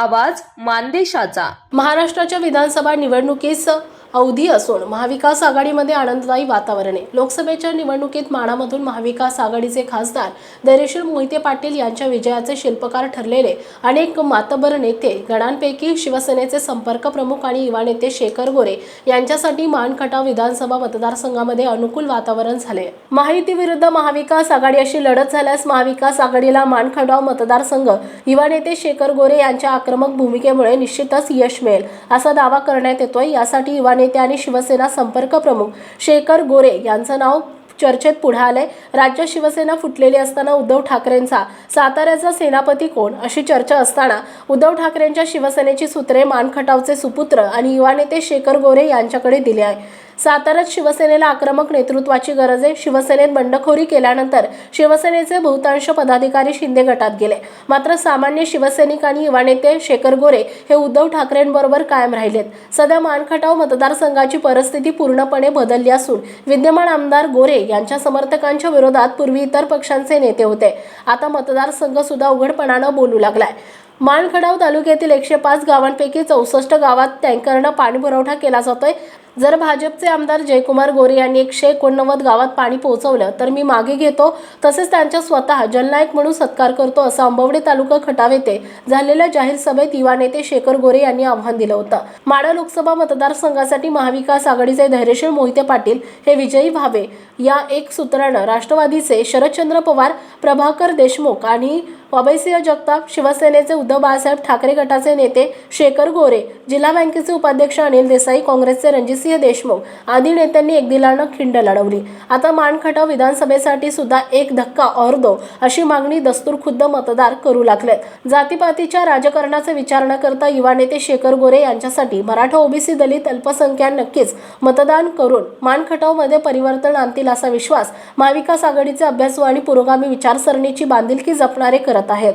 आवाज मानदेशाचा. महाराष्ट्राच्या विधानसभा निवडणुकीस अवधी असून महाविकास आघाडीमध्ये आनंददायी वातावरण आहे. लोकसभेच्या निवडणुकीत माणामधून महाविकास आघाडीचे खासदार धैर्यशील मोहिते पाटील यांच्या विजयाचे शिल्पकार ठरलेले अनेक मातबर नेते गणांपैकी शिवसेनेचे संपर्क प्रमुख आणि युवा नेते शेखर गोरे यांच्यासाठी मानखटाव विधानसभा मतदारसंघामध्ये अनुकूल वातावरण झाले. माहिती विरुद्ध महाविकास आघाडी अशी लढत झाल्यास महाविकास आघाडीला मानखटाव मतदारसंघ युवा नेते शेखर गोरे यांच्या आक्रमक भूमिकेमुळे निश्चितच यश मिळेल असा दावा करण्यात येतोय. यासाठी युवा नेते आणि शिवसेना संपर्क प्रमुख शेखर गोरे यांचं नाव चर्चेत पुढे आलंय. राज्य शिवसेना फुटलेली असताना उद्धव ठाकरेंचा साताऱ्याचा सेनापती कोण अशी चर्चा असताना उद्धव ठाकरेंच्या शिवसेनेची सूत्रे मानखटावचे सुपुत्र आणि युवा नेते शेखर गोरे यांच्याकडे दिले आहे. साताऱ्यात शिवसेनेला आक्रमक नेतृत्वाची गरज आहे. शिवसेनेत बंडखोरी केल्यानंतर शिवसेनेचे बहुतांश पदाधिकारी शिंदे गटात गेले. मात्र सामान्य शिवसैनिक आणि युवा नेते शेखर गोरे हे उद्धव ठाकरेंबरोबर कायम राहिलेत. सध्या मानखटाव मतदारसंघाची परिस्थिती पूर्णपणे बदलली असून विद्यमान आमदार गोरे यांच्या समर्थकांच्या विरोधात पूर्वी इतर पक्षांचे नेते होते. आता मतदारसंघ सुद्धा उघडपणानं बोलू लागलाय. मानखडाव तालुक्यातील एकशे पाच गावांपैकी चौसष्ट गावात टँकरनं पाणी पुरवठा केला जातोय. जर भाजपचे आमदार जयकुमार गोरे यांनी एकशे एकोणनव्वद गावात पाणी पोहोचवलं तर मी मागे घेतो. तसेच त्यांच्या स्वतः जलनायक म्हणून सत्कार करतो असं आंबवडे तालुका खटाव येथे झालेल्या जाहीर सभेत युवा नेते शेखर गोरे यांनी आव्हान दिलं होतं. माडा लोकसभा मतदारसंघासाठी महाविकास आघाडीचे धैर्यशील मोहिते पाटील हे विजयी व्हावे या एक सूत्रानं राष्ट्रवादीचे शरदचंद्र पवार प्रभाकर देशमुख आणि अभयसिंह जगताप शिवसेनेचे उद्धव बाळासाहेब ठाकरे गटाचे नेते शेखर गोरे जिल्हा बँकेचे उपाध्यक्ष अनिल देसाई काँग्रेसचे रणजितसिंह देशमुख आदी नेत्यांनी एकदिलानं खिंड लढवली. आता मानखटाव विधानसभेसाठी सुद्धा एक धक्का और दो अशी मागणी दस्तूर खुद्द मतदार करू लागलेत. जातीपातीच्या राजकारणाचा विचार न करता युवा नेते शेखर गोरे यांच्यासाठी मराठा ओबीसी दलित अल्पसंख्याक नक्कीच मतदान करून मानखटावमध्ये परिवर्तन आणतील असा विश्वास महाविकास आघाडीचे अभ्यासू आणि पुरोगामी विचारसरणीची बांधिलकी जपणारे करत आहेत.